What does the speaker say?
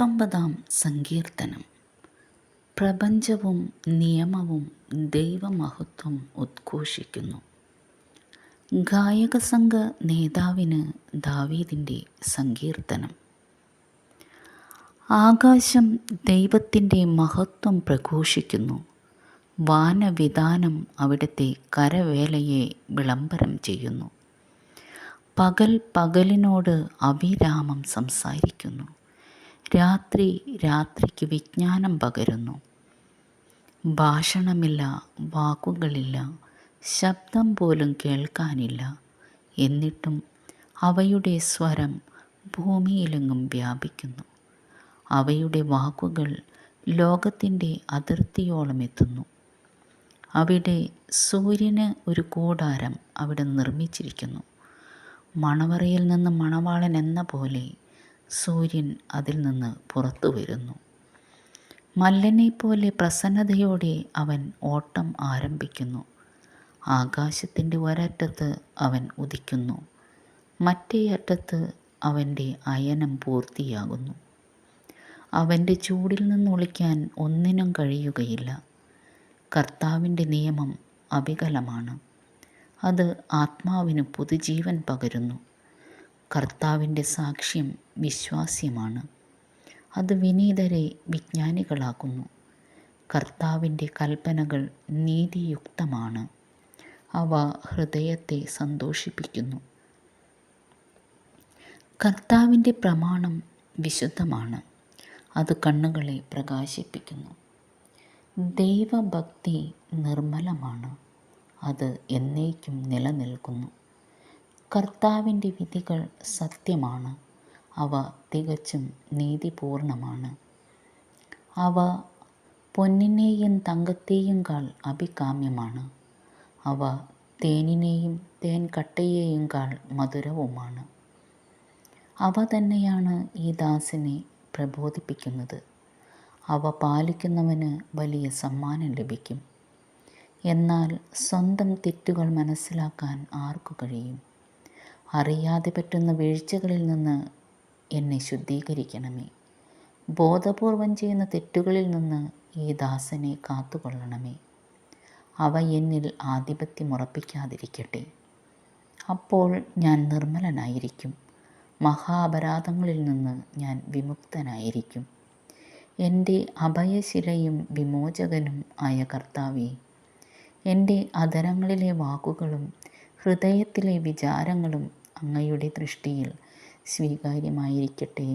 പത്തൊമ്പതാം സങ്കീർത്തനം. പ്രപഞ്ചവും നിയമവും ദൈവമഹത്വം ഉദ്ഘോഷിക്കുന്നു. ഗായകസംഘ നേതാവിന് ദാവീദിന്റെ സങ്കീർത്തനം. ആകാശം ദൈവത്തിന്റെ മഹത്വം പ്രഘോഷിക്കുന്നു. വാനവിധാനം അവിടുത്തെ കരവേലയെ വിളംബരം ചെയ്യുന്നു. പകൽ പകലിനോട് അവിരാമം സംസാരിക്കുന്നു. രാത്രി രാത്രിക്ക് വിജ്ഞാനം പകരുന്നു. ഭാഷണമില്ല വാക്കുകളില്ല ശബ്ദം പോലും കേൾക്കാനില്ല. എന്നിട്ടും അവയുടെ സ്വരം ഭൂമിയിലെങ്ങും വ്യാപിക്കുന്നു. അവയുടെ വാക്കുകൾ ലോകത്തിന്റെ അതിർത്തിയോളം എത്തുന്നു. അവിടെ സൂര്യന് ഒരു കൂടാരം അവിടെ നിർമ്മിച്ചിരിക്കുന്നു. മണവറയിൽ നിന്ന് മണവാളൻ എന്ന പോലെ സൂര്യൻ അതിൽ നിന്ന് പുറത്തു വരുന്നു. മല്ലനെ പോലെ പ്രസന്നതയോടെ അവൻ ഓട്ടം ആരംഭിക്കുന്നു. ആകാശത്തിന്റെ ഒരറ്റത്ത് അവൻ ഉദിക്കുന്നു. മറ്റേ അറ്റത്ത് അവന്റെ അയനം പൂർത്തിയാകുന്നു. അവന്റെ ചൂടിൽ നിന്ന് ഒളിക്കാൻ ഒന്നിനും കഴിയുകയില്ല. കർത്താവിന്റെ നിയമം അവികലമാണ്. അത് ആത്മാവിന് പുതുജീവൻ പകരുന്നു. കർത്താവിന്റെ സാക്ഷ്യം വിശ്വാസ്യമാണ്. അത് വിനീതരെ വിജ്ഞാനികളാക്കുന്നു. കർത്താവിന്റെ കൽപ്പനകൾ നീതിയുക്തമാണ്. അവ ഹൃദയത്തെ സന്തോഷിപ്പിക്കുന്നു. കർത്താവിന്റെ പ്രമാണം വിശുദ്ധമാണ്. അത് കണ്ണുകളെ പ്രകാശിപ്പിക്കുന്നു. ദൈവഭക്തി നിർമ്മലമാണ്. അത് എന്നേക്കും നിലനിൽക്കുന്നു. കർത്താവിന്റെ വിധികൾ സത്യമാണ്. അവ തികച്ചും നീതിപൂർണമാണ്. അവ പൊന്നിനെയും തങ്കത്തെയും കാൾ അഭികാമ്യമാണ്. അവ തേനിനെയും തേൻ കട്ടയെയും കാൾ മധുരവുമാണ്. അവ തന്നെയാണ് ഈ ദാസിനെ പ്രബോധിപ്പിക്കുന്നത്. അവ പാലിക്കുന്നവന് വലിയ സമ്മാനം ലഭിക്കും. എന്നാൽ സ്വന്തം തെറ്റുകൾ മനസ്സിലാക്കാൻ ആർക്കു കഴിയും? അറിയാതെ പറ്റുന്ന വീഴ്ചകളിൽ നിന്ന് എന്നെ ശുദ്ധീകരിക്കണമേ. ബോധപൂർവം ചെയ്യുന്ന തെറ്റുകളിൽ നിന്ന് ഈ ദാസനെ കാത്തുകൊള്ളണമേ. അവ എന്നിൽ ആധിപത്യം ഉറപ്പിക്കാതിരിക്കട്ടെ. അപ്പോൾ ഞാൻ നിർമ്മലനായിരിക്കും. മഹാപരാധങ്ങളിൽ നിന്ന് ഞാൻ വിമുക്തനായിരിക്കും. എന്റെ അഭയശിലയും വിമോചകനും ആയ കർത്താവെ എന്റെ അധരങ്ങളിലെ വാക്കുകളും ഹൃദയത്തിലെ വിചാരങ്ങളും അങ്ങയുടെ ദൃഷ്ടിയിൽ സ്വീകാര്യമായിരിക്കട്ടെ.